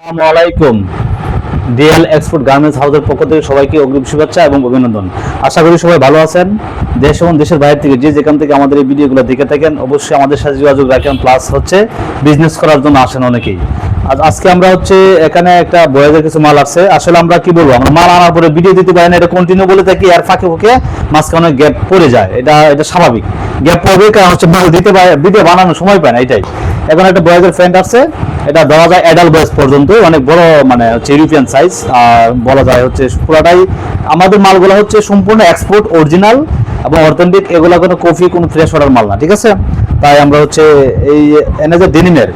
আসসালামু আলাইকুম। DL export garments হাউসের পক্ষ থেকে সবাইকে অগ্রিম শুভেচ্ছা এবং অভিনন্দন। আশা করি সবাই ভালো আছেন। দেশ এবং দেশের বাইরে থেকে যে যেখান থেকে আমাদের এই ভিডিওগুলো দেখে থাকেন, অবশ্যই আমাদের সাথে যোগাযোগ রাখেন। প্লাস হচ্ছে বিজনেস করার জন্য আসেন অনেকেই। আজ, আজকে আমরা হচ্ছে এখানে একটা বয়েজের কিছু মাল আছে। আসলে আমরা কি বলব? আমরা মাল আনার পরে ভিডিও দিতে পারি না, এটা কন্টিনিউ বলে থাকি, আর ফাঁকে ফাঁকে মাঝখানে গ্যাপ পড়ে যায়। এটা এটা স্বাভাবিক। গ্যাপ পড়বে, কারণ হচ্ছে মাল দিতে পারে ভিডিও বানানোর সময় পায় না, এটাই। এখন একটা বয়েজের ফ্রেন্ড আছে। এটা দেওয়া যায় অ্যাডাল্ট বয়স পর্যন্ত অনেক বড় মানে হচ্ছে ইউরোপিয়ান সাইজ আর বলা যায় হচ্ছে পুরাটাই। আমাদের মালগুলো হচ্ছে সম্পূর্ণ এক্সপোর্ট অরিজিনাল এবং অথেন্টিক এগুলো কোনো কফি, কোনো ফ্রেশ অর্ডার মাল না, ঠিক আছে? তাই আমরা হচ্ছে এই এনে যে ডেনিমের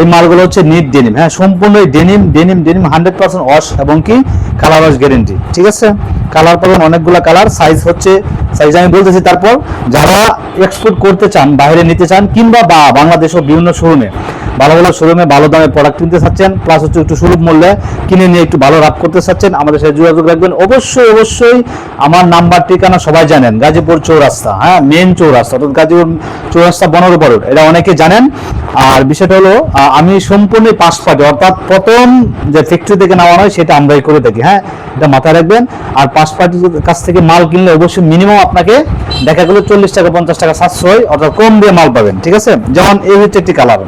এই মালগুলো হচ্ছে নিট ডেনিম হ্যাঁ সম্পূর্ণ এই denim denim denim hundred percent wash এবং কি কালার ওয়াশ গ্যারেন্টি ঠিক আছে? কালার পাবেন অনেকগুলো কালার সাইজ হচ্ছে সাইজ আমি বলতেছি, তারপর যারা এক্সপোর্ট করতে চান, বাইরে নিতে চান, কিংবা বা বাংলাদেশের বিভিন্ন শোরুমে ভালো ভালো শোরুমে ভালো দামে প্রোডাক্ট কিনতে চাচ্ছেন প্লাস হচ্ছে একটু সুলভ মূল্যে কিনে নিয়ে একটু ভালো লাভ করতে চাচ্ছেন, আমাদের সাথে যোগাযোগ রাখবেন। অবশ্যই অবশ্যই আমার নাম্বার ঠিকানা সবাই জানেন, গাজীপুর চৌরাস্তা হ্যাঁ মেন চৌরাস্তা, অর্থাৎ গাজীপুর চৌরাস্তা বনর বড় এটা অনেকে জানেন। আর বিষয়টা হলো আমি সম্পূর্ণ পাঁচ পার্টি অর্থাৎ প্রথম যে ফ্যাক্টরি থেকে নেওয়া হয়, সেটা আমরাই করে থাকি হ্যাঁ এটা মাথায় রাখবেন। আর পাঁচ পার্টির কাছ থেকে মাল কিনলে অবশ্যই মিনিমাম আপনাকে দেখা গেলো চল্লিশ টাকা, পঞ্চাশ টাকা সাশ্রয় অর্থাৎ কম দিয়ে মাল পাবেন, ঠিক আছে? যেমন এই হচ্ছে একটি কালার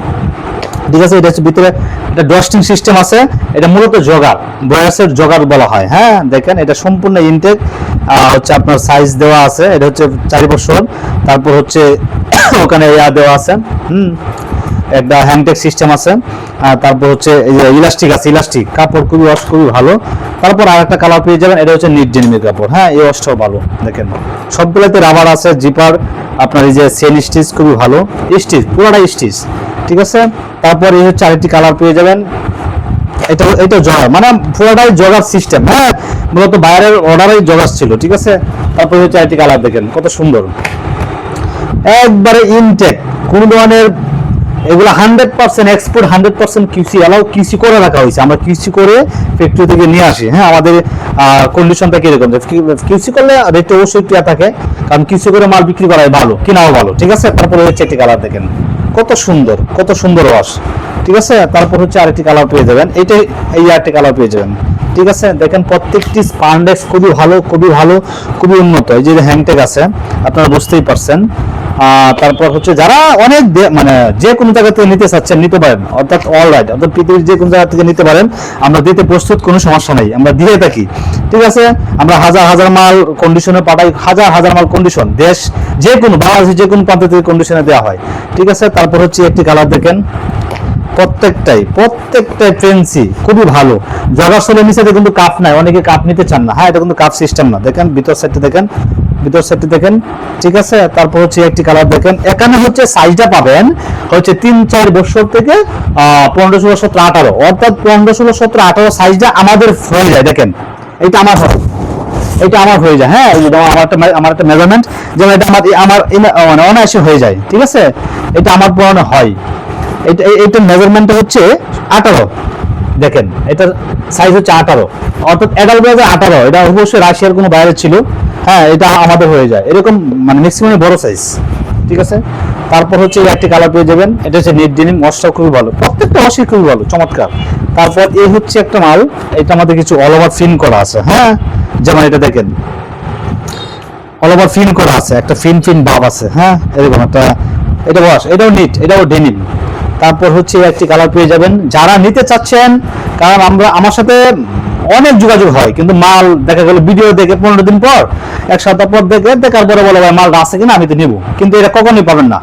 ঠিক আছে, এটা হচ্ছে ভিতরে এটা ডস্টিং সিস্টেম আছে, এটা মূলত জগার, বয়সের জগার বলা হয়। হ্যাঁ দেখেন, এটা সম্পূর্ণ ইনটেক হচ্ছে আপনার সাইজ দেওয়া আছে, এটা হচ্ছে চারি বছর, তারপর হচ্ছে ওখানে ইয়া দেওয়া আছে, হুম, একটা হ্যান্ডটেক সিস্টেম আছে তারপর হচ্ছে ইলাস্টিক আছে ইলাস্টিক কাপড় খুবই ওয়াশ খুবই ভালো, তারপর আর একটা কালার পেয়ে যাবেন, এটা হচ্ছে নিট ডেনিমের কাপড় হ্যাঁ এই ওয়াশটাও ভালো, দেখেন, সবগুলোতে রাবার আছে জিপার আপনার এই যে সেন স্টিচ খুবই ভালো স্টিচ পুরোটা স্টিচ ঠিক আছে? তারপর এই হচ্ছে আরেকটি কালার পেয়ে যাবেন। এটা এটা জগার। মানে পুরোটাই জগার সিস্টেম হ্যাঁ মূলত বাইরের অর্ডারেই জগার ছিল, ঠিক আছে? তারপর হচ্ছে আরেকটি কালার দেখেন, কত সুন্দর। একবারে ইনটেক কোন ধরনের এগুলো hundred percent export hundred percent QC allow QC করে রাখা হয়েছে। আমরা কিউসি করে ফ্যাক্টরি থেকে নিয়ে আসি। হ্যাঁ আমাদের কন্ডিশনটা কীরকম? কিউসি করলে রেট অবশ্যই ক্লিয়ার থাকে। কারণ কিউসি করে মাল বিক্রি করাই ভালো, কেনাও ভালো, ঠিক আছে? তারপরে হচ্ছে একটি কালার দেখেন। কত সুন্দর কত সুন্দর ওয়াশ ঠিক আছে? তারপর হচ্ছে আরেকটি কালার পেয়ে যাবেন। এইটাই এই আরেকটি কালার পেয়ে যাবেন। ঠিক আছে? দেখেন প্রত্যেকটি স্পান্ডেক্স খুবই ভালো খুবই ভালো, খুবই উন্নত। এই যে হ্যাংটেক আছে, আপনারা বুঝতেই পারছেন। তারপর হচ্ছে যারা অনেক মানে যে কোনো জায়গা থেকে নিতে চাচ্ছেন, নিতে পারেন। অর্থাৎ অল রাইট অর্থাৎ পৃথিবীর যে কোনো জায়গা থেকে নিতে পারেন, আমরা দিতে প্রস্তুত, কোনো সমস্যা নেই। আমরা দিয়ে থাকি। ঠিক আছে? আমরা হাজার হাজার মাল কন্ডিশনে পাঠাই, হাজার হাজার মাল কন্ডিশন দেশ যে কোনো, বাংলাদেশের যে কোনো প্রান্ত থেকে কন্ডিশনে দেওয়া হয়। ঠিক আছে? তারপর হচ্ছে একটি কালার দেখেন। প্রত্যেকটাই প্রত্যেকটাই ফেন্সি খুবই ভালো। জগা সোলের নিচে কিন্তু কাপ নাই, অনেকে কাপ নিতে চান না। হ্যাঁ এটা কিন্তু কাপ সিস্টেম না। দেখেন, ভিতর সাইডটা দেখেন, ভিতর সাইডটা দেখেন, ঠিক আছে? তারপর হচ্ছে একটি কালার দেখেন। এখানে হচ্ছে সাইজটা পাবেন হচ্ছে তিন, চার বছর থেকে পনেরো, ষোলো, সতেরো, আঠারো। অর্থাৎ পনেরো, ষোলো, সতেরো, আঠারো সাইজটা আমাদের হয়ে যায়, দেখেন। এটা আমার হয়। এটা আমার হয়ে যায়। হ্যাঁ এই আমার একটা আমার একটা মেজারমেন্ট যেমন এটা আমার আমার মানে অনায়াসে হয়ে যায়, ঠিক আছে? এটা আমার পুরনো হয়। এটা এইটার মেজারমেন্টটা হচ্ছে আঠারো। দেখেন, এটার সাইজ হচ্ছে আঠারো। অর্থাৎ এগারো বাজে আঠারো। এটা অবশ্যই রাশিয়ার কোনো বাইরে ছিল। হ্যাঁ এটা আমাদের হয়ে যায়। এরকম মানে ম্যাক্সিমাম বড় সাইজ ঠিক আছে? তারপর হচ্ছে একটি কালার পেয়ে যাবেন। এটা হচ্ছে নেট ডিনিম ওয়াশটাও খুবই ভালো। প্রত্যেকটা ওয়াশই খুবই ভালো। চমৎকার। তারপর এই হচ্ছে একটা মাল। এটা আমাদের কিছু অল ওভার ফিন করা আছে। হ্যাঁ? যেমন এটা দেখেন। অল ওভার ফিন করা আছে। একটা ফিন ফিন ভাব আছে। হ্যাঁ? এরকম একটা এটা ওয়াশ এটাও নিট এটাও ডেনিম তারপর হচ্ছে একটি কালার পেয়ে যাবেন। যারা নিতে চাচ্ছেন, কারণ আমরা, আমার সাথে অনেক যোগাযোগ হয়, কিন্তু মাল দেখা গেল ভিডিও দেখে পনেরো দিন পর, এক সপ্তাহ পর দেখে দেখার পরে বলে, ভাই, মালটা আছে কিনা? আমি তো নিবো। কিন্তু এটা কখনোই পাবেন না।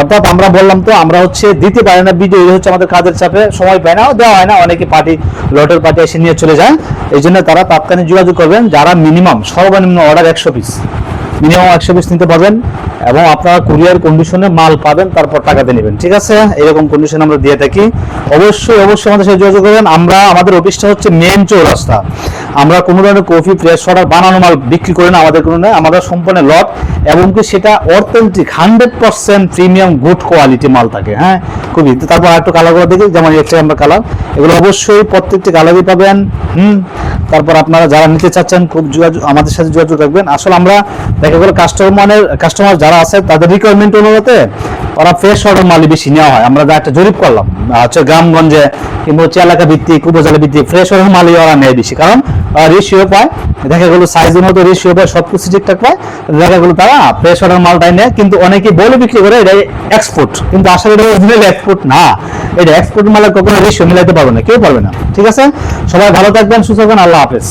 অর্থাৎ আমরা বললাম তো, আমরা হচ্ছে দিতে পারি না ভিডিও হচ্ছে আমাদের কাজের চাপে সময় পায় না দেওয়া হয় না। অনেকে পার্টি লটের পার্টি এসে নিয়ে চলে যায়। এই জন্য তারা তাৎক্ষণিক যোগাযোগ করবেন, যারা মিনিমাম সর্বনিম্ন অর্ডার একশো পিস মিনিমাম একশো পিস নিতে পারবেন এবং আপনারা কুরিয়ার কন্ডিশনে মাল পাবেন, তারপর টাকাতে নেবেন, ঠিক আছে? এরকম কন্ডিশন আমরা দিয়ে থাকি। অবশ্যই অবশ্যই আমাদের সাথে যোগাযোগ করবেন। আমরা, আমাদের অফিসটা হচ্ছে মেন চৌরাস্তা। আমরা কোনো ধরনের কফি ফ্রেশ অর্ডার বানানো মাল বিক্রি করি না, আমাদের কোনো নয়। আমাদের সম্পূর্ণ লট এবং কি সেটা authentic hundred percent premium good quality মাল থাকে হ্যাঁ? খুবই। তারপর আরেকটু কালারগুলো দেখি, যেমন একটা আমরা কালার এগুলো অবশ্যই প্রত্যেকটি কালারই পাবেন। হুম? তারপর আপনারা যারা নিতে চাচ্ছেন, খুব যোগাযোগ, আমাদের সাথে যোগাযোগ রাখবেন। আসলে আমরা দেখা গেলো কাস্টমারের কাস্টমার যারা আছে, তাদের রিকোয়ারমেন্ট অনুযায়ী ওরা ফ্রেশ অর্ডার মালই বেশি নেওয়া হয়। আমরা যা একটা জরিপ করলাম হচ্ছে গ্রামগঞ্জে কিংবা হচ্ছে এলাকা ভিত্তিক উপজেলা ভিত্তিক ফ্রেশ অর্ডার মালই ওরা নেয় বেশি। কারণ রেশিও পায় দেখা গেলো সাইজের মতো রেশিও বা সব কিছু ঠিকঠাক পায় দেখা গেলো তারা ফ্রেশ অর্ডার মালটাই নেয়। কিন্তু অনেকে বলে বিক্রি করে, এটা এক্সপোর্ট কিন্তু আসলে এটা অরিজিনাল এক্সপোর্ট না। এটা এক্সপোর্ট মালের কখনো রেশিও মিলাইতে পারবে না, কেউ পারবে না। ঠিক আছে? সবাই ভালো থাকবেন, সুস্থ থাকবেন, আল্লাহ হাফেজ।